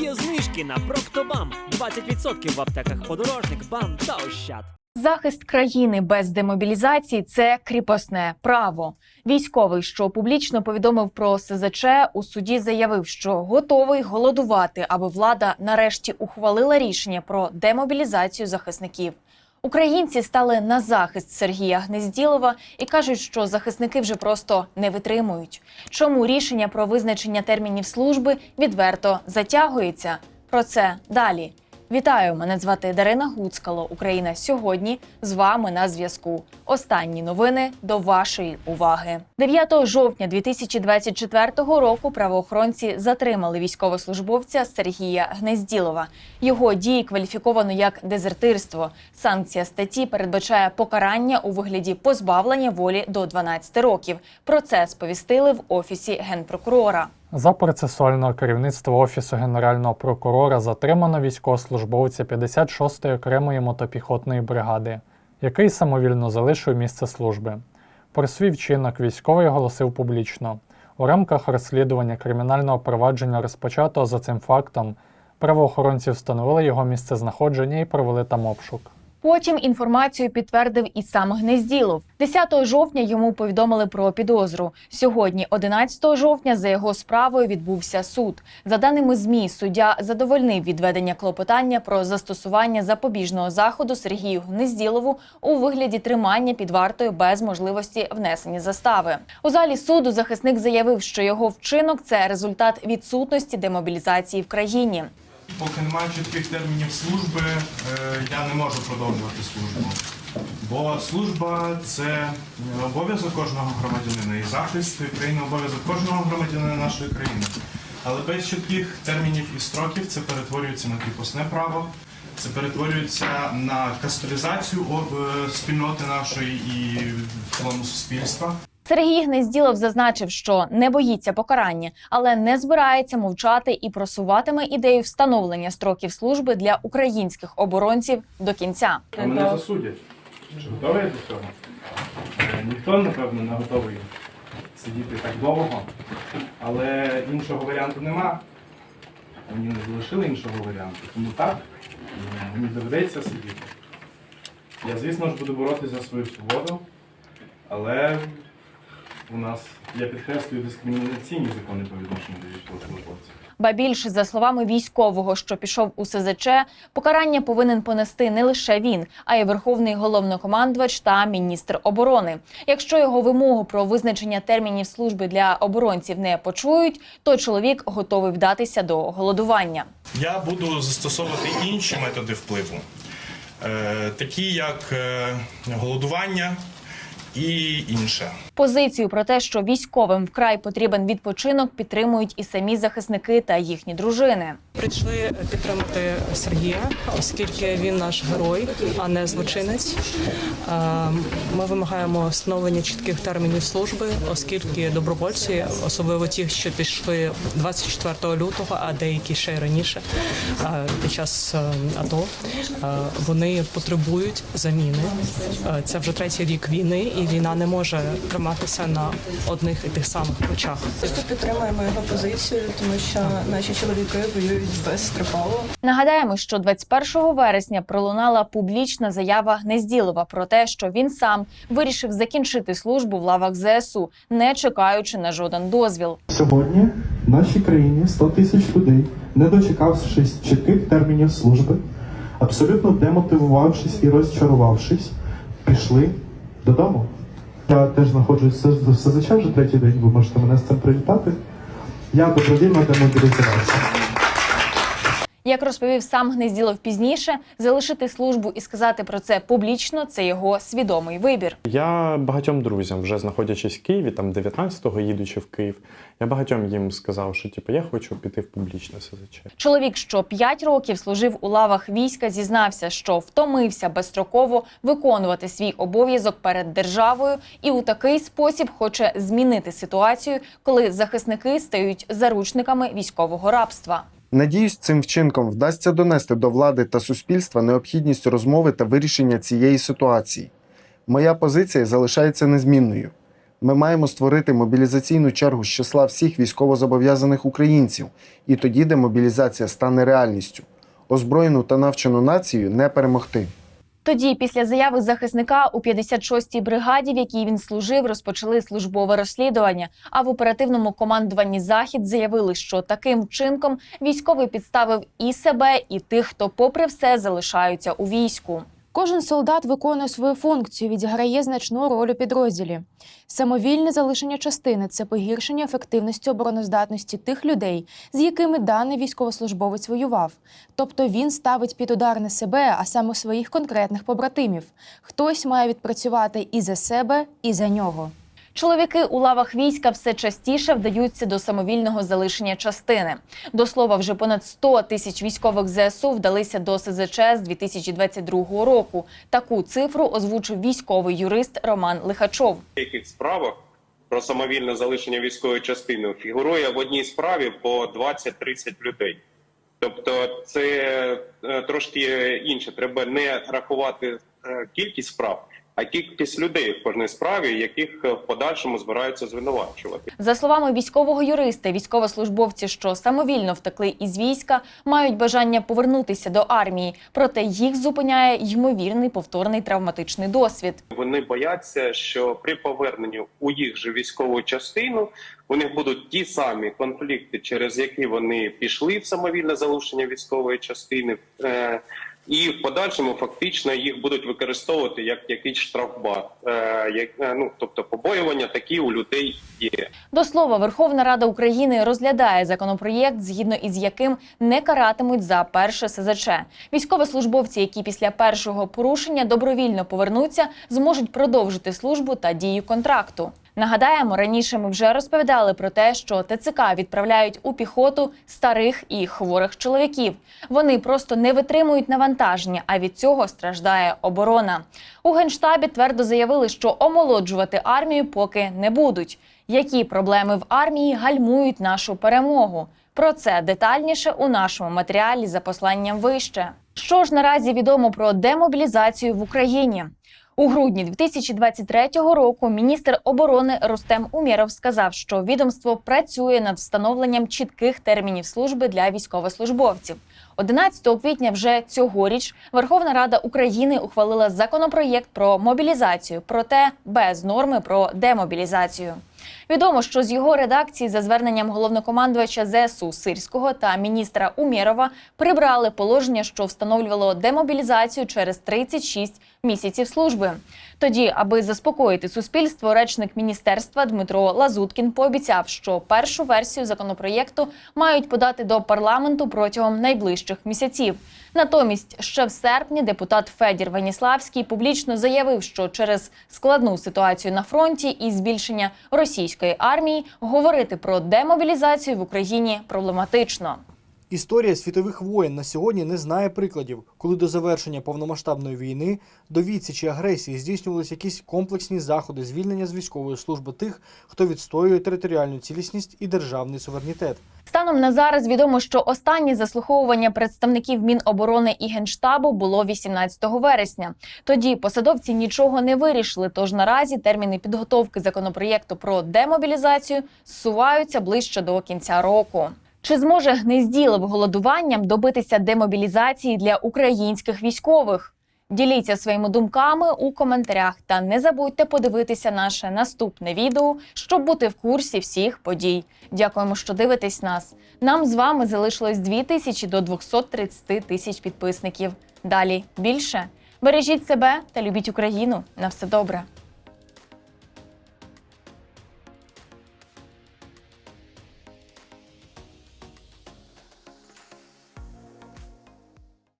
Є знижки на Проктобам 20% в аптеках подорожник, бам та ощад. Захист країни без демобілізації це кріпосне право. Військовий, що публічно повідомив про СЗЧ, у суді заявив, що готовий голодувати, аби влада нарешті ухвалила рішення про демобілізацію захисників. Українці стали на захист Сергія Гнезділова і кажуть, що захисники вже просто не витримують. Чому рішення про визначення термінів служби відверто затягується? Про це далі. Вітаю! Мене звати Дарина Гуцкало. Україна сьогодні з вами на зв'язку. Останні новини до вашої уваги. 9 жовтня 2024 року правоохоронці затримали військовослужбовця Сергія Гнезділова. Його дії кваліфіковано як дезертирство. Санкція статті передбачає покарання у вигляді позбавлення волі до 12 років. Про це сповістили в офісі генпрокурора. За процесуального керівництва Офісу Генерального прокурора затримано військовослужбовця 56-ї окремої мотопіхотної бригади, який самовільно залишив місце служби. Про свій вчинок військовий оголосив публічно. У рамках розслідування кримінального провадження, розпочатого за цим фактом, правоохоронці встановили його місце знаходження і провели там обшук. Потім інформацію підтвердив і сам Гнезділов. 10 жовтня йому повідомили про підозру. Сьогодні, 11 жовтня, за його справою відбувся суд. За даними змі, суддя задовольнив відведення клопотання про застосування запобіжного заходу Сергію Гнезділову у вигляді тримання під вартою без можливості внесення застави. У залі суду захисник заявив, що його вчинок це результат відсутності демобілізації в країні. Поки немає чітких термінів служби, е, я не можу продовжувати службу. Бо служба це обов'язок кожного громадянина і захист країни обов'язок кожного громадянина нашої країни. Але без чітких термінів і строків це перетворюється на кріпосне право, це перетворюється на кастовізацію о- е, спільноти нашої і в цілому суспільства. Сергій Гнезділов зазначив, що не боїться покарання, але не збирається мовчати і просуватиме ідею встановлення строків служби для українських оборонців до кінця. А мене засудять. Чи готовий до цього? Е, Ніхто, напевно, не готовий сидіти так довго, але іншого варіанту нема. Мені не залишили іншого варіанту. Тому так, е, мені доведеться сидіти. Я, звісно ж, буду боротися за свою свободу, але у нас, я підкреслюю, дискримінаційні закони по відношенню до військовослужбовців. Ба більше, за словами військового, що пішов у СЗЧ, покарання повинен понести не лише він, а й верховний головнокомандувач та міністр оборони. Якщо його вимогу про визначення термінів служби для оборонців не почують, то чоловік готовий вдатися до голодування. Я буду застосовувати інші методи впливу, е, такі як е, голодування і інше. Позицію про те, що військовим вкрай потрібен відпочинок, підтримують і самі захисники та їхні дружини. Прийшли підтримати Сергія, оскільки він наш герой, а не злочинець. Е, Ми вимагаємо встановлення чітких термінів служби, оскільки добровольці, особливо ті, що пішли 24 лютого, а деякі ще й раніше е, під час е, АТО, вони потребують заміни. Це вже третій рік війни, і війна не може триматися на одних і тих самих плечах. Просто підтримуємо його позицію, тому що наші чоловіки воюють безстроково. Нагадаємо, що 21 вересня пролунала публічна заява Гнезділова про те, що він сам вирішив закінчити службу в лавах ЗСУ, не чекаючи на жоден дозвіл. Сьогодні в нашій країні 100 тисяч людей, не дочекавшись чітких термінів служби, абсолютно демотивувавшись і розчарувавшись, пішли додому. Я теж знаходжусь в СЗЧ вже третій день, ви можете мене з цим привітати. Я добровільно демобілізувався. Як розповів сам Гнезділов пізніше, залишити службу і сказати про це публічно це його свідомий вибір. Я багатьом друзям, вже знаходячись в Києві, там 19-го їдучи в Київ, я багатьом їм сказав, що типу, я хочу піти в публічне СЗЧ. Чоловік, що 5 років служив у лавах війська, зізнався, що втомився безстроково виконувати свій обов'язок перед державою, і у такий спосіб хоче змінити ситуацію, коли захисники стають заручниками військового рабства. Надіюсь, цим вчинком вдасться донести до влади та суспільства необхідність розмови та вирішення цієї ситуації. Моя позиція залишається незмінною. Ми маємо створити мобілізаційну чергу з числа всіх військовозобов'язаних українців, і тоді демобілізація стане реальністю. Озброєну та навчену націю не перемогти. Тоді, після заяви захисника у 56-й бригаді, в якій він служив, розпочали службове розслідування. А в оперативному командуванні Захід заявили, що таким вчинком військовий підставив і себе, і тих, хто, попри все, залишаються у війську. Кожен солдат виконує свою функцію, відіграє значну роль у підрозділі. Самовільне залишення частини це погіршення ефективності обороноздатності тих людей, з якими даний військовослужбовець воював. Тобто він ставить під удар не себе, а саме своїх конкретних побратимів. Хтось має відпрацювати і за себе, і за нього. Чоловіки у лавах війська все частіше вдаються до самовільного залишення частини. До слова, вже понад 100 тисяч військових ЗСУ вдалися до СЗЧ з 2022 року. Таку цифру озвучив військовий юрист Роман Лихачов. деяких справах про самовільне залишення військової частини фігурує в одній справі по 20-30 людей. Тобто це е, трошки інше. Треба не рахувати е, кількість справ, а кількість людей в кожній справі, яких е, в подальшому збираються звинувачувати. За словами військового юриста, військовослужбовці, що самовільно втекли із війська, мають бажання повернутися до армії, проте їх зупиняє ймовірний повторний травматичний досвід. Вони бояться, що при поверненні у їх же військову частину у них будуть ті самі конфлікти, через які вони пішли в самовільне залишення військової частини, е, і в подальшому фактично їх будуть використовувати як якийсь штрафбат. Е, як, е, ну тобто побоювання такі у людей є. До слова, Верховна Рада України розглядає законопроєкт, згідно із яким не каратимуть за перше СЗЧ. Військовослужбовці, які після першого порушення добровільно повернуться, зможуть продовжити службу та дію контракту. Нагадаємо, раніше ми вже розповідали про те, що ТЦК відправляють у піхоту старих і хворих чоловіків. Вони просто не витримують навантаження, а від цього страждає оборона. У генштабі твердо заявили, що омолоджувати армію поки не будуть. Які проблеми в армії гальмують нашу перемогу? Про це детальніше у нашому матеріалі за посланням вище. Що ж наразі відомо про демобілізацію в Україні? У грудні 2023 року міністр оборони Рустем Умєров сказав, що відомство працює над встановленням чітких термінів служби для військовослужбовців. 11 квітня вже цьогоріч Верховна Рада України ухвалила законопроєкт про мобілізацію, проте без норми про демобілізацію. Відомо, що з його редакції за зверненням головнокомандувача ЗСУ Сирського та міністра Умєрова прибрали положення, що встановлювало демобілізацію через 36 місяців служби. Тоді, аби заспокоїти суспільство, речник міністерства Дмитро Лазуткін пообіцяв, що першу версію законопроєкту мають подати до парламенту протягом найближчих місяців. Натомість, ще в серпні депутат Федір Веніславський публічно заявив, що через складну ситуацію на фронті і збільшення російської армії говорити про демобілізацію в Україні проблематично. Історія світових воєн на сьогодні не знає прикладів, коли до завершення повномасштабної війни, до відсічі агресії здійснювалися якісь комплексні заходи звільнення з військової служби тих, хто відстоює територіальну цілісність і державний суверенітет. Станом на зараз відомо, що останнє заслуховування представників Міноборони і Генштабу було 18 вересня. Тоді посадовці нічого не вирішили. Тож наразі терміни підготовки законопроєкту про демобілізацію зсуваються ближче до кінця року. Чи зможе гнезділов голодуванням добитися демобілізації для українських військових? Діліться своїми думками у коментарях та не забудьте подивитися наше наступне відео, щоб бути в курсі всіх подій. Дякуємо, що дивитесь нас. Нам з вами залишилось 2 тисячі до 230 тисяч підписників. Далі більше. Бережіть себе та любіть Україну. На все добре.